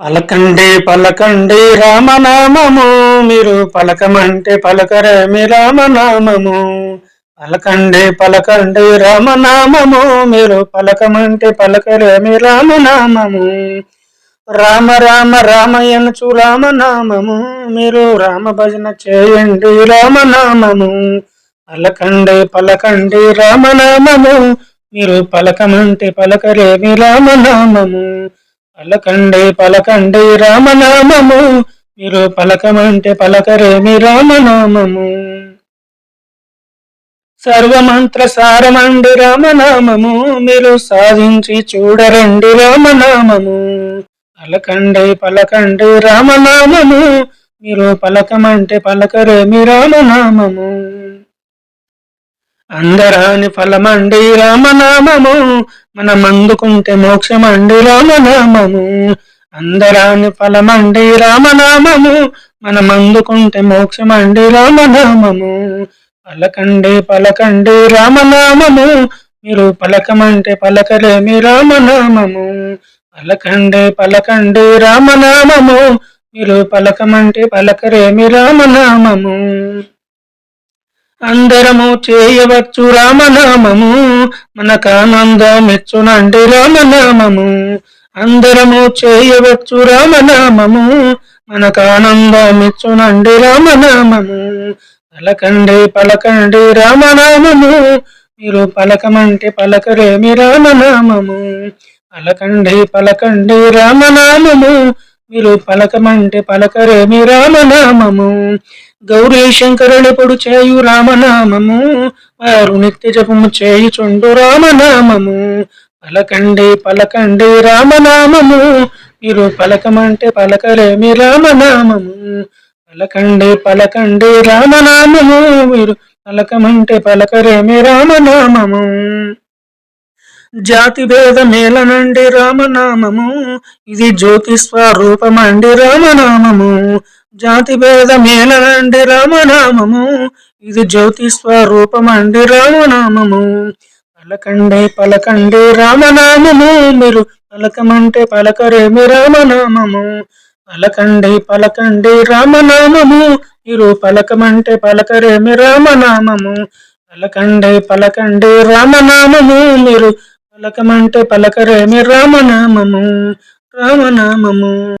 పలకండి పలకండి రామనామము. మీరు పలకమంటే పలకరేమి రామనామము. పలకండి పలకండి రామనామము. మీరు పలకమంటే పలకరేమి రామనామము. రామ రామ రామయనుచు రామనామము. మీరు రామ భజన చేయండి రామనామము. పలకండి పలకండి రామనామము. మీరు పలకమంటే పలకరేమి రామనామము. పలకండి పలకండి రామనామము. మీరు పలకమంటే పలకరేమి రామనామము. సర్వమంత్ర సారమండి రామనామము. మీరు సాధించి చూడరండి రామనామము. పలకండి పలకండి రామనామము. మీరు పలకమంటే పలకరేమి రామనామము. అందరాని ఫలమండి రామనామము. మనం అందుకుంటే మోక్షమండి రామనామము. అందరాని ఫలమండి రామనామము. మనం అందుకుంటే మోక్షమండి రామనామము. పలకండి పలకండి రామనామము. మీరు పలకమంటే పలకలేమి రామనామము. పలకండి పలకండి రామనామము. మీరు పలకమంటే పలకరేమి రామనామము. అందరము చేయవచ్చు రామనామము. మనకానందమిచ్చునండి రామనామము. అందరము చేయవచ్చు రామనామము. మనకానందమిచ్చునండి రామనామము. పలకండి పలకండి రామనామము. మీరు పలకమంటే పలకరేమి రామనామము. పలకండి పలకండి రామనామము. మీరు పలకమంటే పలకరేమి రామనామము. గౌరీ శంకరుడెప్పుడు చేయు రామనామము వారు నిత్య జపము చేయుచుండు రామనామము. పలకండి పలకండి రామనామము మీరు పలకమంటే పలకలేమి రామనామము. పలకండి పలకండి రామనామము మీరు పలకమంటే పలకరేమి రామనామము. జాతి భేద మేలనండి రామనామము ఇది జ్యోతి స్వరూపమండి రామనామము. జాతి భేద మేలనండి రామనామము. ఇది జ్యోతి స్వరూపమండి రామనామము. పలకండి పలకండి రామనామము. మీరు పలకమంటే పలకరేమి రామనామము? పలకండి పలకండి రామనామము. మీరు పలకమంటే పలకరేమి రామనామము? పలకండి పలకండి రామనామము. మీరు పలకమంటే పలకరేమి రామనామము? రామనామము.